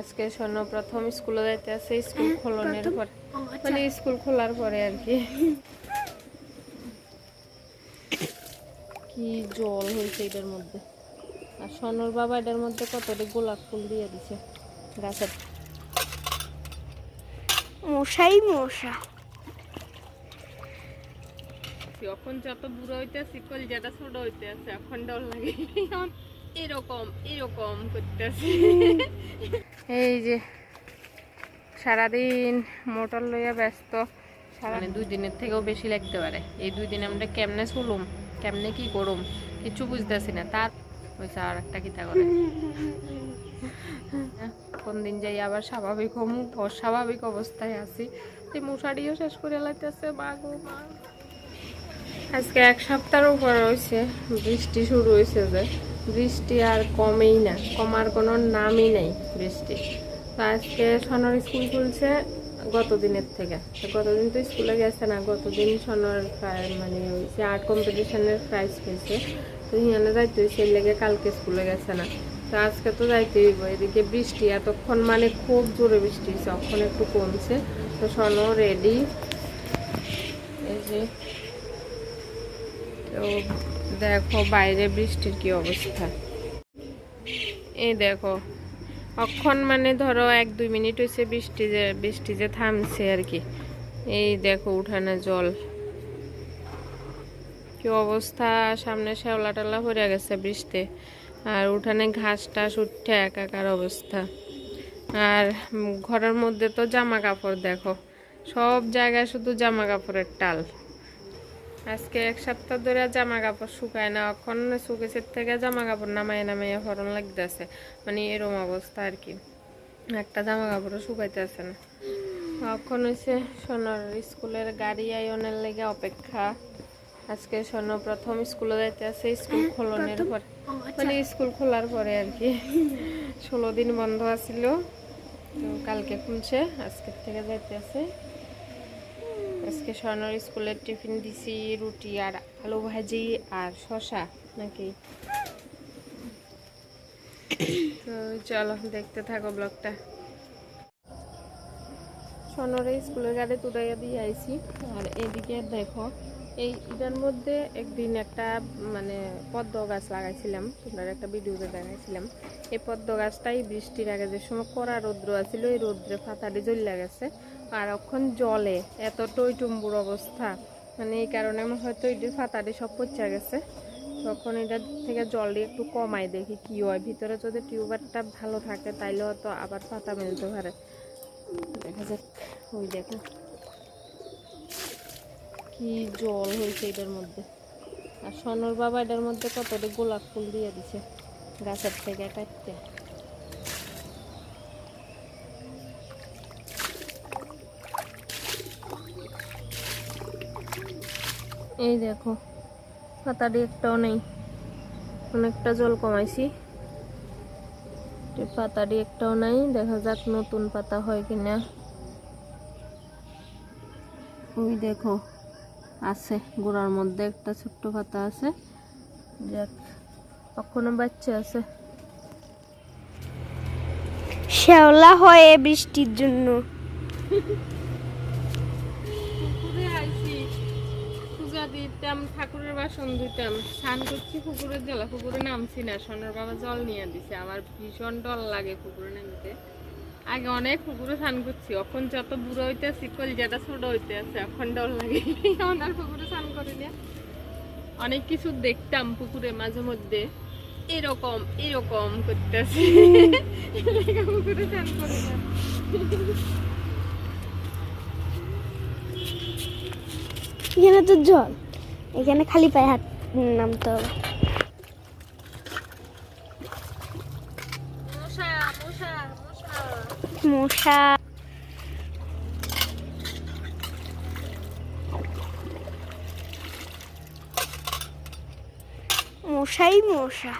আজকে স্বর্ণ প্রথম স্কুলে যাইতে আছে স্কুল হ্যাঁ, খোলনের। পর আচ্ছা। মানে স্কুল খোলার পরে আর কি। কি জল হয়েছে এটার মধ্যে। আর স্বর্ণর বাবা এটার মধ্যে কতটি গোলাপ ফুল দিয়ে দিছে গাছের। মশাই মশা। যখন যত বুড়ো হইতেছি যেটা ছোট হইতে আছে এখন ডর লাগে। এখন এরকম এরকম করতেছে। এই যে সারাদিন মোটর লইয়া ব্যস্ত। মানে দুই দিনের থেকেও বেশি লাগতে পারে। এই দুই দিন আমরা কেমনে চলুম কেমনে কি করুম কিছু বুঝতেছি না। তার হয়েছে আর একটা কিতা করে। কোন দিন যাই আবার স্বাভাবিক হম অস্বাভাবিক অবস্থায় আছি। এই মশারিও শেষ করে লাইতেছে মা গো মা। আজকে এক সপ্তাহের উপর হয়েছে বৃষ্টি শুরু হয়েছে যে। বৃষ্টি আর কমেই না, কমার কোনো নামই নেই বৃষ্টি। তো আজকে সনর স্কুল খুলছে গত দিনের থেকে গতদিন তো স্কুলে গেছে না, গতদিন সনর মানে হয়েছে আর্ট কম্পিটিশনের প্রাইজ পেয়েছে। তো হিয়ানে যাইতে এর লেগে কালকে স্কুলে গেছে না। তো আজকে তো যাইতে হইব, এদিকে বৃষ্টি এতক্ষণ মানে খুব জোরে বৃষ্টি এখন একটু কমছে। তো সন রেডি এই যে, তো দেখো বাইরে বৃষ্টির কি অবস্থা। এই দেখো, অক্ষণ মানে ধরো এক দুই মিনিট হয়েছে বৃষ্টি যে বৃষ্টি যে থামছে আর কি। এই দেখো উঠানে জল। কি অবস্থা, সামনে শ্যাওলা টালা ভরে গেছে বৃষ্টি। আর উঠানে ঘাস টাস উঠে একাকার অবস্থা। আর ঘরের মধ্যে তো জামা কাপড় দেখো, সব জায়গায় শুধু জামা কাপড়ের টাল। আজকে এক সপ্তাহ ধরে জামা কাপড় শুকায় না এখন শুকেছে থেকে জামা কাপড় নামাই নামাইয়া ফরন লাগতেছে। মানে এরম অবস্থা আর কি। একটা জামা কাপড়ও শুকাইতে আছে না। এখন হয়েছে সোনার স্কুলের গাড়ি আইনের লেগে অপেক্ষা। আজকে সোনা প্রথম স্কুলে যাইতে আছে স্কুল খোলনের পর। আচ্ছা। মানে স্কুল খোলার পরে আর কি। ষোলো দিন বন্ধ আছিল। তো কালকে খুলছে আজকের থেকে যাইতে আছে আজকে স্বর্ণর স্কুলের টিফিন দিছি, রুটি আর আলু ভাজি আর শশা নাকি? তো চলো, দেখতে থাকো ব্লগটা। স্বর্ণরে স্কুলের গাড়ি তুলাইয়া দিয়ে আইছি। আর এদিকে দেখো, এই এটার মধ্যে একদিন একটা মানে পদ্ম গাছ লাগাইছিলাম। তোমরা একটা ভিডিওতে দেখাইছিলাম। এই পদ্ম গাছটাই বৃষ্টির আগে যে সময় কড়া রৌদ্র আছিল এই রৌদ্রে ফাতাটি জ্বলে গেছে। আর এখন জলে এত টইটুম্বুর অবস্থা। মানে এই কারণে আমার হয়তো এটির ফাতাটি সব পচা গেছে। তখন এটা থেকে জল দিয়ে একটু কমাই দেখি কি হয়। ভিতরে যদি টিউবারটা ভালো থাকে, তাইলে হয়তো আবার পাতা মেলতে পারে। দেখা যাক, ওই দেখো। কি জল হয়েছে এটার মধ্যে। আর সনর বাবা এটার মধ্যে কতটা গোলাপ ফুল দিয়ে দিছে, গাছের থেকে কাটতে। এই দেখো পাতাটি একটাও নেই। অনেকটা জল কমাইছি। পাতাটি একটাও নাই দেখা যাক নতুন পাতা হয় কিনা। ওই দেখো আছে গোড়ার মধ্যে একটা ছোট্ট পাতা আছে। যাক এখনও বাচ্চা আছে। শ্যাওলা হয় বৃষ্টির জন্য। দিতাম, ঠাকুরের বাসন দিতাম স্নান করছি, পুকুরের জল, পুকুরে নামছি না সোনার বাবা জল নিয়ে দিছে, আমার ভীষণ ডর লাগে পুকুরে নামতে। আগে অনেক পুকুরে স্নান করছি, এখন যত বুড়ো হইতেছি, কলজাটা ছোট হইতে আছে, এখন ডর লাগে ওনার পুকুরে স্নান করি না। অনেক কিছু দেখতাম পুকুরে মাঝে মধ্যে, এরকম এরকম করতেছে। পুকুরে স্নান করি জল। এখানে খালি পায়ে হাত নামতে হবে। মশা মশা মশা মশা। মশাই মশা।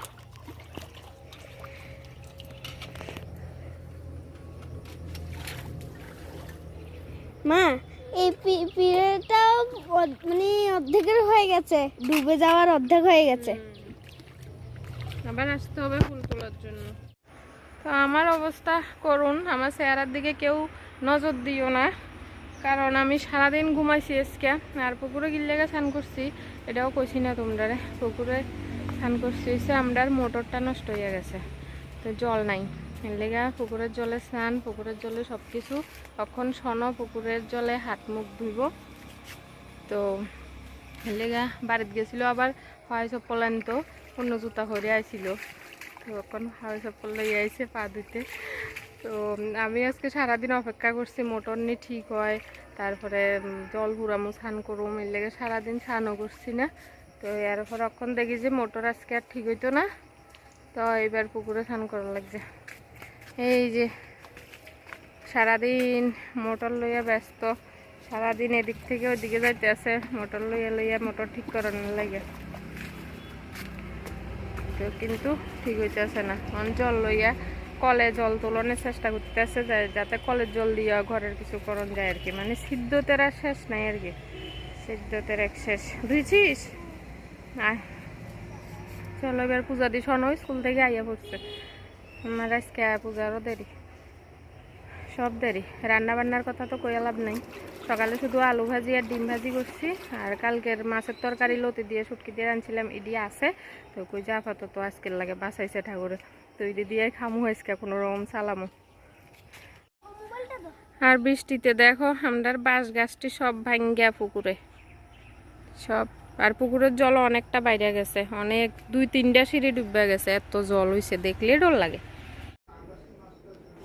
মা এই পি- পিঁড়েটাও অর্ধ- মানে অর্ধেকের হয়ে গেছে, ডুবে যাওয়ার অর্ধেক হয়ে গেছে। আবার আসতে হবে ফুল তোলার জন্য। তো আমার অবস্থা করুন, আমার চেহারার দিকে কেউ নজর দিও না, কারণ আমি সারাদিন ঘুমাইছি আজকে, আর পুকুরে গিল্লেগে স্নান করছি, এটাও কইছি না তোমরা পুকুরে স্নান করছি হচ্ছে আমরার মোটরটা নষ্ট হয়ে গেছে, তো জল নাই। লেগা পুকুরের জলে স্নান, পুকুরের জলে সব কিছু তখন শোন পুকুরের জলে হাত মুখ ধুইব, তো লেগা বাড়িতে গেছিল, আবার হয় চপ্পল আনতো, অন্য জুতা হরে আইছিল। তো এখন হাওয়াই চপ্পল লই আইছে পা ধুইতে। তো আমি আজকে সারাদিন অপেক্ষা করছি, মোটর নিয়ে ঠিক হয়, তারপরে জল ঘুরামো স্নান করুম, এর লেগে সারাদিন স্নানও করছি না। তো এরপর এখন দেখি যে মোটর আজকে আর ঠিক হইতো না। তো এবার পুকুরে স্নান করা লাগছে এই যে সারাদিন মোটর লইয়া ব্যস্ত সারাদিন এদিক থেকে ওইদিকে যাইতে আছে, মোটর লইয়া লইয়া মোটর ঠিক করানোর লাগে। তো কিন্তু ঠিক হইতেছে না। অন জল লইয়া কলে জল তোলনের চেষ্টা করতেছে যাতে কলের জল দিয়া ঘরের কিছু করণ যায় আর কি। মানে সিদ্ধতের আর শেষ নাই আর কি। সিদ্ধতের এক শেষ। আয়। চলো এবার পূজা দি শোনো স্কুল থেকে আইয়া পড়ছে। আমার আজকে পূজারও দেরি। সব দেরি। রান্না বান্নার কথা তো কইয়া লাভ নাই। সকালে শুধু আলু ভাজি আর ডিম ভাজি করছি। আর কালকের মাছের তরকারি লতি দিয়ে, শুটকি দিয়ে আনছিলাম ইডি আছে। তো কই যা আপাতত আজকের লাগে বাঁচাইছে ঠাকুরে তো ইডি দিয়ে খামু আজকে কোনো রকম চালামু আর বৃষ্টিতে দেখো, আমরার বাঁশ গাছটি সব ভাঙ্গিয়া পুকুরে। সব আর পুকুরের জল অনেকটা বাইরে গেছে। অনেক দুই তিনটা সিঁড়ি ডুবে গেছে। এত জল হইছে দেখলে ডর লাগে।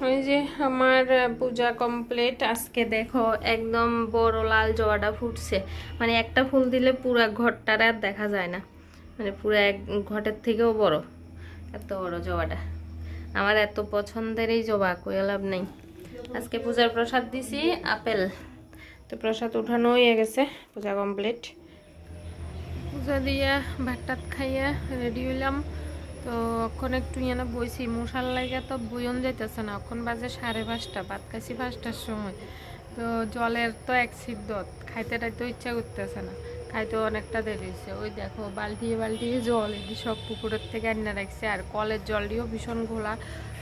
ওই যে আমার পূজা কমপ্লিট আজকে দেখো একদম বড় লাল জবাটা ফুটছে। মানে একটা ফুল দিলে পুরা ঘরটার আর দেখা যায় না। মানে পুরো এক ঘটের থেকেও বড়, এত বড় জবাটা আমার এত পছন্দের এই জবা, কইয়া লাভ নেই। আজকে পূজার প্রসাদ দিছি আপেল। তো প্রসাদ উঠানো হয়ে গেছে, পূজা কমপ্লিট পূজা দিয়া ভাত টাত খাইয়া রেডি হইলাম। তো অক্ষণ একটু ইয়ানা বইছি, মশার লাগে তো বইন যাইতেছে না। অক্ষণ বাজে সাড়ে পাঁচটা, ভাত কাছি পাঁচটার সময়। তো জলের তো এক সিদ্ধ খাইতে টাইতে ইচ্ছা করতেছে না। খাইতে অনেকটা দেরি হয়েছে। ওই দেখো বালতি বালতি জল এটি সব পুকুরের থেকে আনিয়ে রাখছে। আর কলের জলটিও ভীষণ ঘোলা।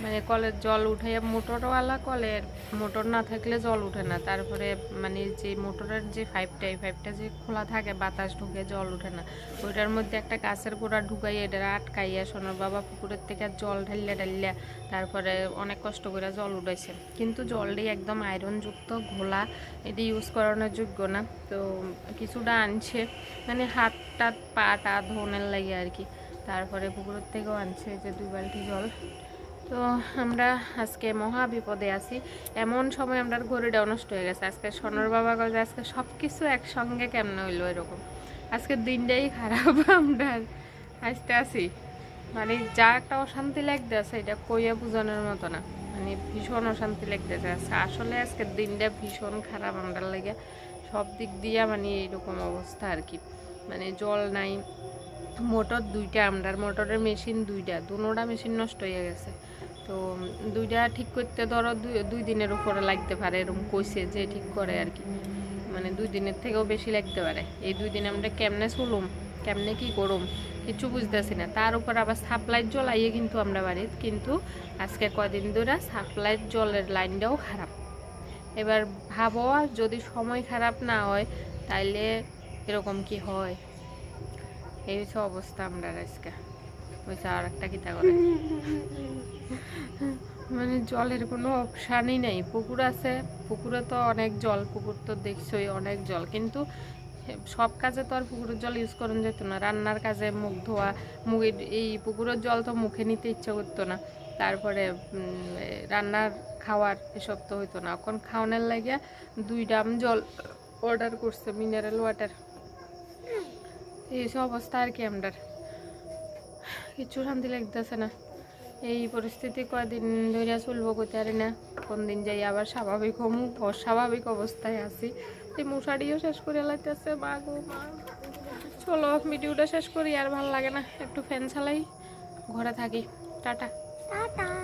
মানে কলের জল উঠাইয়া মোটরওয়ালা কলের মোটর না থাকলে জল উঠে না। তারপরে মানে যে মোটরের যে পাইপটা, এই পাইপটা যে খোলা থাকে, বাতাস ঢুকে জল উঠে না। ওইটার মধ্যে একটা গাছের গোড়া ঢুকাই এটা আটকাইয়া সোনার বাবা পুকুরের থেকে জল ঢালিয়া ঢালিয়া তারপরে অনেক কষ্ট করে জল উঠেছে কিন্তু জলটি একদম আয়রনযুক্ত ঘোলা। এটি ইউজ করানোর যোগ্য না। তো কিছুটা আনছে। মানে হাত টাত, পা টা ধোনের লাগে আর কি। তারপরে পুকুরের থেকেও আনছে যে দুই বালতি জল। তো আমরা আজকে মহা বিপদে আছি। এমন সময় আমরা ঘড়িটাও নষ্ট হয়ে গেছে। আজকে সোনার বাবা গজ আজকে সব কিছু একসঙ্গে কেমনে হইল এরকম। আজকের দিনটাই খারাপ। আমরা আসতে আসি মানে যা একটা অশান্তি লাগতেছে, এটা কইয়া বোঝানোর মতো না। মানে ভীষণ অশান্তি লাগতেছে। আজকে আসলে আজকের দিনটা ভীষণ খারাপ। আমরা লাগে সব দিক দিয়ে মানে এরকম অবস্থা আর কি। মানে জল নাই, মোটর দুইটা, আমরার মোটরের মেশিন দুইটা, দুনোটা মেশিন নষ্ট হয়ে গেছে। তো দুইটা ঠিক করতে ধরো দুই দিনের উপরে লাগতে পারে, এরকম কইছে যে ঠিক করে আর কি। মানে দুই দিনের থেকেও বেশি লাগতে পারে। এই দুই দিন আমরা কেমনে চলুম, কেমনে কি করুম, কিছু বুঝতেছি না। তার উপর আবার সাপ্লাইয়ের জল আইয়ে কিন্তু আমরা বাড়িতে কিন্তু আজকে কদিন ধরে সাপ্লাইয়ের জলের লাইনটাও খারাপ। এবার ভাবো, যদি সময় খারাপ না হয়, তাইলে এরকম কি হয়? এই হচ্ছে অবস্থা আমরা আজকে। হয়েছে আর একটা কিতা করে। মানে জলের কোনো অপশানই নেই। পুকুর আছে, পুকুরে তো অনেক জল, পুকুর তো দেখছই অনেক জল। কিন্তু সব কাজে তো আর পুকুরের জল ইউজ করেন যেত না। রান্নার কাজে মুখ ধোয়া মুখের এই পুকুরের জল তো মুখে নিতে ইচ্ছা করতো না। তারপরে রান্নার খাওয়ার এসব তো হইতো না। এখন খাওয়ানোর লাগে দুই ডাম জল অর্ডার করছে মিনারেল ওয়াটার এইসব অবস্থা আর কি আমরার। কিছু শান্তি লাগতেছে না। এই পরিস্থিতি কয়দিন ধরে চলবো পারি না। কোন দিন যাই আবার স্বাভাবিক হমু, অস্বাভাবিক অবস্থায় আছি। এই মশারিও শেষ করে লাইতেছে, মা গো, মা। চলো, ভিডিওটা শেষ করি, আর ভালো লাগে না। একটু ফ্যান চালাই, ঘরে থাকি। টাটা। টাটা।